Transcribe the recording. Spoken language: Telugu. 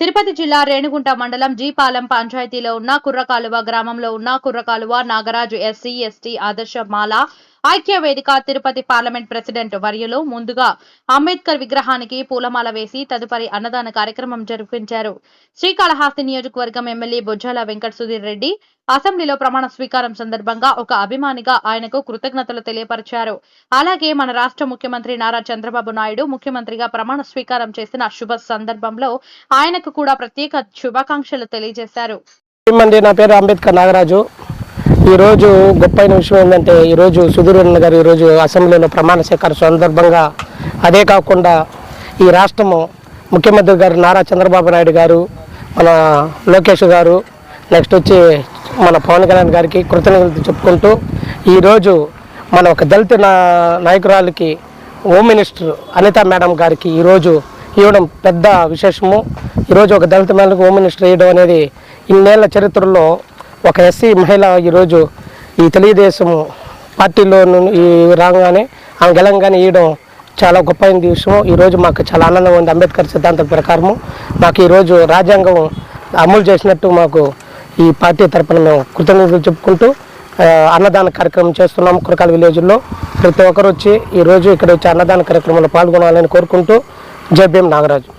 తిరుపతి జిల్లా రేణిగుంట మండలం జీపాలెం పంచాయతీలో ఉన్న కుర్రకాలువ గ్రామంలో ఉన్న కుర్రకాలువ నాగరాజు ఎస్సీ ఎస్టీ ఆదర్శ మాల ఐక్య వేదిక తిరుపతి పార్లమెంట్ ప్రెసిడెంట్ వర్యులు ముందుగా అంబేద్కర్ విగ్రహానికి పూలమాల వేసి తదుపరి అన్నదాన కార్యక్రమం జరిపించారు. శ్రీకాళహస్తి నియోజకవర్గం ఎమ్మెల్యే బొజ్జాల వెంకట సుధీర్ రెడ్డి అసెంబ్లీలో ప్రమాణ స్వీకారం సందర్భంగా ఒక అభిమానిగా ఆయనకు కృతజ్ఞతలు తెలియపరిచారు. అలాగే మన రాష్ట్ర ముఖ్యమంత్రి నారా చంద్రబాబు నాయుడు ముఖ్యమంత్రిగా ప్రమాణ స్వీకారం చేసిన శుభ సందర్భంలో ఆయనకు కూడా ప్రత్యేక శుభాకాంక్షలు తెలియజేశారు. నా పేరు అంబేద్కర్ నాగరాజు. ఈరోజు గొప్పైన విషయం ఏంటంటే ఈరోజు సుధీర్ గారు ఈరోజు అసెంబ్లీలో ప్రమాణ స్వీకార సందర్భంగా అదే కాకుండా ఈ రాష్ట్రము ముఖ్యమంత్రి గారు నారా చంద్రబాబు నాయుడు గారు మన లోకేష్ గారు నెక్స్ట్ వచ్చి మన పవన్ కళ్యాణ్ గారికి కృతజ్ఞతలు చెప్పుకుంటూ ఈరోజు మన ఒక దళిత నా నాయకురాలకి హోమ్ మినిస్టర్ అనిత మేడం గారికి ఈరోజు ఇవ్వడం పెద్ద విశేషము. ఈరోజు ఒక దళిత మహిళకు హోమ్ మినిస్టర్ ఇవ్వడం అనేది ఇన్నేళ్ళ చరిత్రలో ఒక ఎస్సీ మహిళ ఈరోజు ఈ తెలుగుదేశం పార్టీలో ఈ రాగానే ఆమె గెలంగానే ఇవ్వడం చాలా గొప్ప విషయం ఈరోజు మాకు చాలా ఆనందంగా ఉంది. అంబేద్కర్ సిద్ధాంతం ప్రకారము మాకు ఈరోజు రాజ్యాంగం అమలు చేసినట్టు మాకు ఈ పార్టీ తరఫున మేము కృతజ్ఞతలు చెప్పుకుంటూ అన్నదాన కార్యక్రమం చేస్తున్నాం కురకాల విలేజ్లో. ప్రతి ఒక్కరు వచ్చి ఈరోజు ఇక్కడ వచ్చి అన్నదాన కార్యక్రమంలో పాల్గొనాలని కోరుకుంటూ జేబీఎం నాగరాజు.